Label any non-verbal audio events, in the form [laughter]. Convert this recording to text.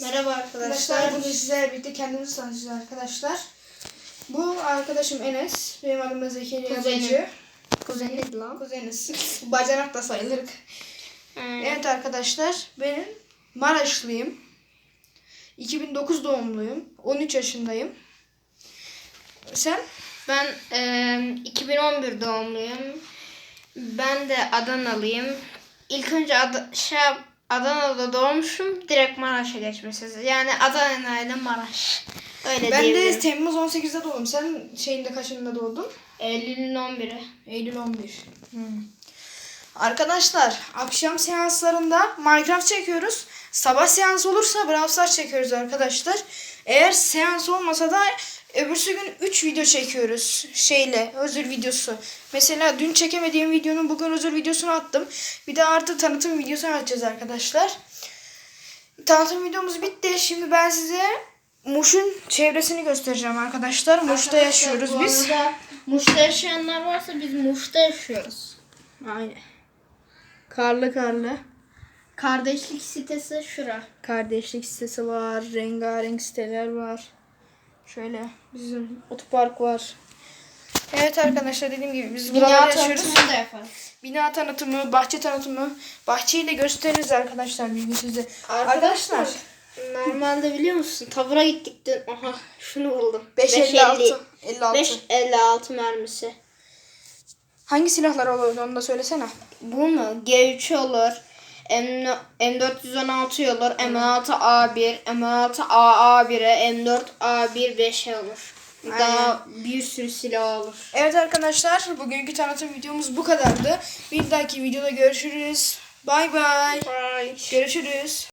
Merhaba Arkadaşlar arkadaşlar. bugün sizlerle birlikte kendimizi tanıtacağız arkadaşlar. Bu arkadaşım Enes. Benim adım da Zekeriya Kuzenim. Bacı. Kuzeniydi lan. Kuzeniz. [laughs] Bacanak da sayılırız. Evet. Evet arkadaşlar benim Maraşlıyım. 2009 doğumluyum. 13 yaşındayım. Sen? Ben eee, 2011 doğumluyum. Ben de Adanalıyım. İlk önce Ad şey, Adana'da doğmuşum. Direkt Maraş'a geçmişiz. Yani Adana ile Maraş. Öyle Ben de diyebilirim. Temmuz 18'de doğdum. Sen şeyinde kaçında doğdun? Eylül'ün 11'i. Eylül 11. Hmm. Arkadaşlar akşam seanslarında Minecraft çekiyoruz. Sabah seans olursa Brawl Stars çekiyoruz arkadaşlar. Eğer seans olmasa da öbürsü gün 3 video çekiyoruz. Şeyle özür videosu. Mesela dün çekemediğim videonun bugün özür videosunu attım. Bir de artı tanıtım videosunu atacağız arkadaşlar. Tanıtım videomuz bitti. Şimdi ben size Muş'un çevresini göstereceğim arkadaşlar. Muş'ta yaşıyoruz bu biz. arada Muş'ta yaşayanlar varsa biz Muş'ta yaşıyoruz. Aynen. Karlı karlı. Kardeşlik sitesi şura. Kardeşlik sitesi var. Rengarenk siteler var. Şöyle bizim otopark var. Evet arkadaşlar dediğim gibi biz Bina buralarda yaşıyoruz. tanıtımını da yaparız. Bina tanıtımı, bahçe tanıtımı. Bahçeyi de gösteririz arkadaşlar bir gün size. Arkadaşlar Normalde biliyor musun? Tavura gittik dün. Aha şunu buldum. 556. 56. 556 mermisi. Hangi silahlar olur onu da söylesene. Bu mu? G3 olur. M M416 olur. M16A1, M16AA1'e, M4A1 5'e olur. Daha bir sürü silah olur. Evet arkadaşlar bugünkü tanıtım videomuz bu kadardı. Bir dahaki videoda görüşürüz. Bay bay. Görüşürüz.